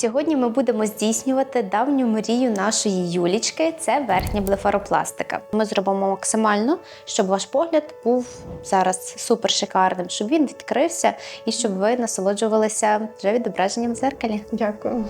Сьогодні ми будемо здійснювати давню мрію нашої Юлічки це верхня блефаропластика. Ми зробимо максимально, щоб ваш погляд був зараз супер шикарним, щоб він відкрився і щоб ви насолоджувалися вже відображенням в зеркалі. Дякую.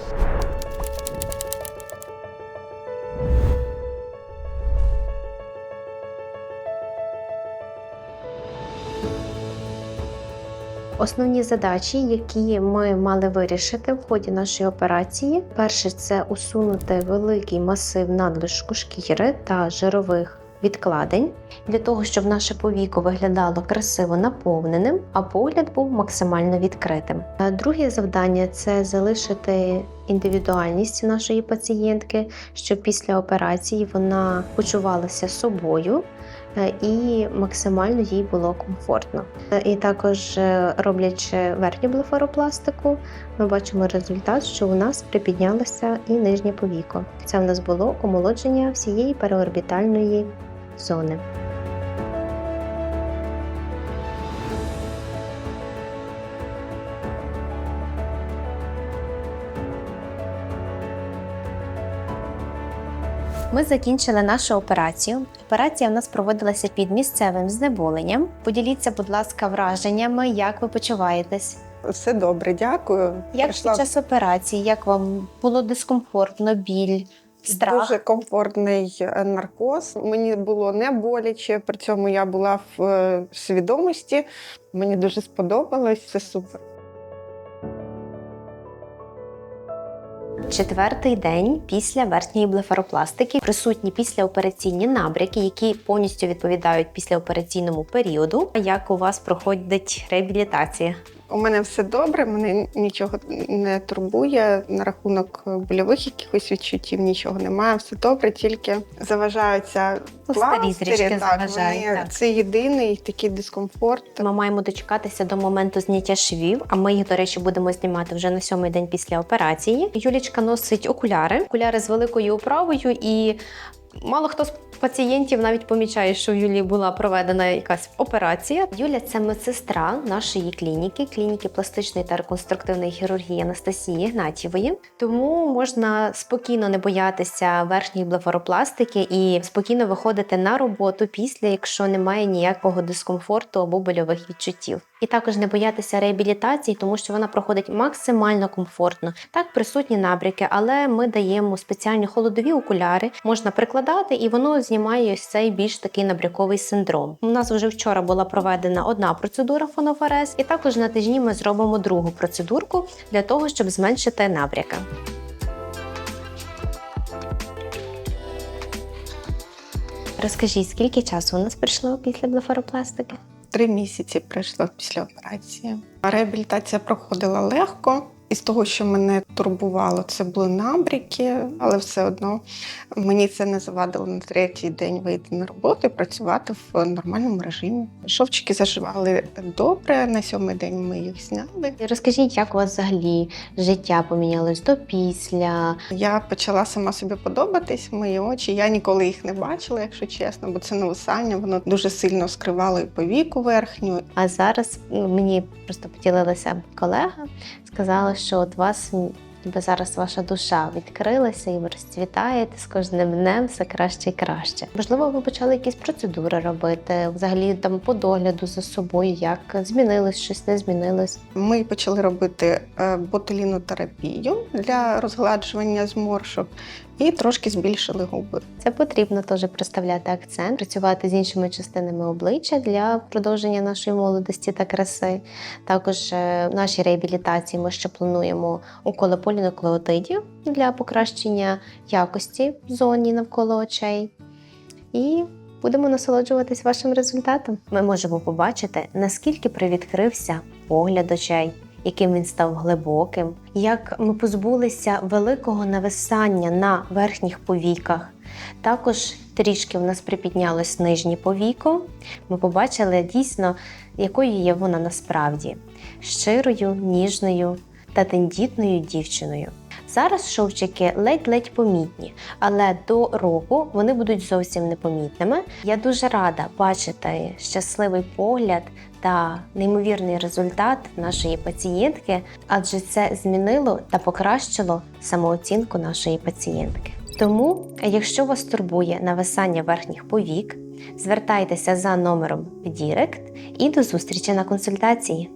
Основні задачі, які ми мали вирішити в ході нашої операції, перше це усунути великий масив надлишку шкіри та жирових відкладень. Для того, щоб наше повіко виглядало красиво наповненим, а погляд був максимально відкритим. Е, Друге завдання це залишити індивідуальність нашої пацієнтки, щоб після операції вона почувалася собою і максимально їй було комфортно. Е, І також е, роблячи верхню блефаропластику, ми бачимо результат, що у нас припіднялося і нижнє повіко. Це в нас було омолодження всієї переорбітальної зони. Ми закінчили нашу операцію. Операція в нас проводилася під місцевим знеболенням. Поділіться, будь ласка, враженнями, як ви почуваєтесь. Все добре, дякую. Як Пройшла під час операції, як вам було дискомфортно, біль, страх? дуже комфортний е, наркоз. Мені було не боляче, при цьому я була в е, свідомості. Мені дуже сподобалось, це супер. Четвертий день після верхньої блефаропластики присутні післяопераційні набряки, які повністю відповідають післяопераційному періоду. Як у вас проходить реабілітація? У мене все добре, мене нічого не турбує на рахунок больових якихось відчуттів, нічого немає. Все добре, тільки заважаються Ну, пластирі, так, заважають, вони- так. Це єдиний такий дискомфорт. Ми маємо дочекатися до моменту зняття швів, а ми їх, до речі, будемо знімати вже на сьомий день після операції. Юлічка носить окуляри, окуляри з великою оправою, і мало хто з пацієнтів навіть помічає, що в Юлі була проведена якась операція. Юля це медсестра нашої клініки, клініки пластичної та реконструктивної хірургії Анастасії Гнатівої. Тому можна спокійно не боятися верхньої блефаропластики і спокійно виходити на роботу після, якщо немає ніякого дискомфорту або больових відчуттів. І також не боятися реабілітації, тому що вона проходить максимально комфортно. Так, присутні набряки, але ми даємо спеціальні холодові окуляри, можна прикладати, і воно знімає ось цей більш такий набряковий синдром. У нас вже вчора була проведена одна процедура фонофорез, і також на тижні ми зробимо другу процедурку для того, щоб зменшити набряки. Розкажіть, скільки часу у нас пройшло після блефаропластики? Три місяці пройшло після операції. Реабілітація проходила легко. Із того, що мене турбувало, це були набріки, але все одно мені це не завадило на третій день вийти на роботу і працювати в нормальному режимі. Шовчики заживали добре. На сьомий день ми їх зняли. Розкажіть, як у вас взагалі життя помінялось до після? Я почала сама собі подобатись. Мої очі. Я ніколи їх не бачила, якщо чесно, бо це нависання. Воно дуже сильно скривало і повіку верхню, А зараз ну, мені просто поділилася колега, сказала, що от вас ніби зараз ваша душа відкрилася і ви розцвітаєте з кожним днем все краще і краще. Можливо, ви почали якісь процедури робити, взагалі там по догляду за собою, як змінилось, щось не змінилось. Ми почали робити е, ботулінотерапію для розгладжування зморшок і трошки збільшили губи. Це потрібно теж проставляти акцент, працювати з іншими частинами обличчя для продовження нашої молодості та краси. Також е, в нашій реабілітації ми ще плануємо уколи полінуклеотидів для покращення якості в зоні навколо очей. І будемо насолоджуватись вашим результатом. Ми можемо побачити, наскільки привідкрився погляд очей, яким він став глибоким, як ми позбулися великого нависання на верхніх повіках. Також трішки в нас припіднялось нижнє повіко. Ми побачили дійсно, якою є вона насправді щирою, ніжною та тендітною дівчиною. Зараз шовчики ледь-ледь помітні, але до року вони будуть зовсім непомітними. Я дуже рада бачити щасливий погляд та неймовірний результат нашої пацієнтки, адже це змінило та покращило самооцінку нашої пацієнтки. Тому, якщо вас турбує нависання верхніх повік, звертайтеся за номером в Дірект і до зустрічі на консультації.